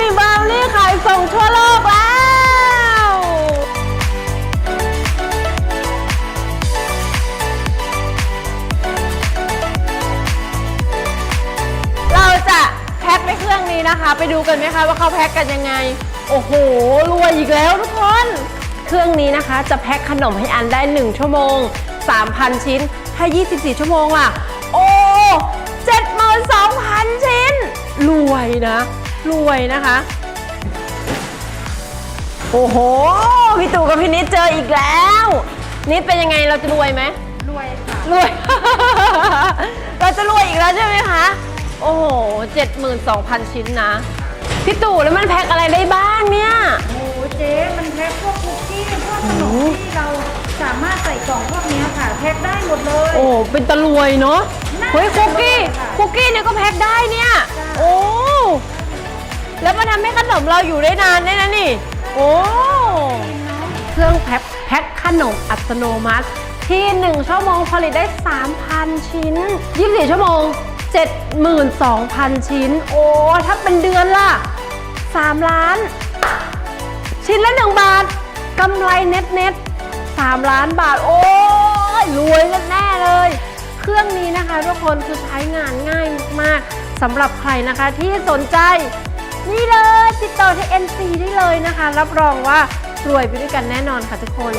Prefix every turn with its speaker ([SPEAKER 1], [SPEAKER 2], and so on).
[SPEAKER 1] มีบราวนี่ขายส่งทั่วโลกแล้ว เราจะแพ็คในเครื่องนี้นะคะ ไปดูกันไหมคะว่าเขาแพ็คกันยังไง โอ้โหรวยอีกแล้วทุกคน เครื่องนี้นะคะจะแพ็คขนมให้อันได้ 1 ชั่วโมง 3,000 ชิ้น ถ้า 24 ชั่วโมงล่ะ โอ้ 72,000 ชิ้น รวยนะ รวยนะคะ โอ้โห พี่ตู่กับพี่นิดเจออีกแล้ว นิดเป็นยังไงเราจะรวยไหม
[SPEAKER 2] รวยค่ะ
[SPEAKER 1] รวย เราจะรวยอีกแล้วใช่ไหมคะ โอ้โห72,000ชิ้นนะ พี่ตู่แล้วมันแพ็คอะไรได้บ้างเนี่ย
[SPEAKER 2] โอ้เจ๊มันแพ็คพวกคุกกี้พวกขนมที่เราสามารถใส่กล่องพวกเนี้ยค่ะ แพ็คได้หมดเลย
[SPEAKER 1] โอ้เป็นตะรวยเนาะ
[SPEAKER 2] น่า
[SPEAKER 1] เฮ้ยคุกกี้
[SPEAKER 2] จะรวยค่ะ
[SPEAKER 1] คุกกี้เนี่ยก็แพ็คได้เนี่ย
[SPEAKER 2] จ้ะ
[SPEAKER 1] โอ้ แล้วมันทำให้ขนมเราอยู่ได้นานได้นะนี่ โอ้ เครื่องแพ็คแพ็คขนมอัตโนมัติ ที่ 1 ชั่วโมงผลิตได้ 3,000 ชิ้น 24 ชั่วโมง 72,000 ชิ้น โอ้ ถ้าเป็นเดือนล่ะ 3 ล้าน ชิ้นละ 1 บาทกำไรเน็ตเน็ต3ล้านบาท โอ้ยรวยแน่เลย เครื่องนี้นะคะทุกคนคือใช้งานง่ายมากสำหรับใครนะคะที่สนใจ นี่เลยติดต่อที่ NC ได้เลยนะคะ รับรองว่ารวยไปด้วยกันแน่นอนค่ะทุกคน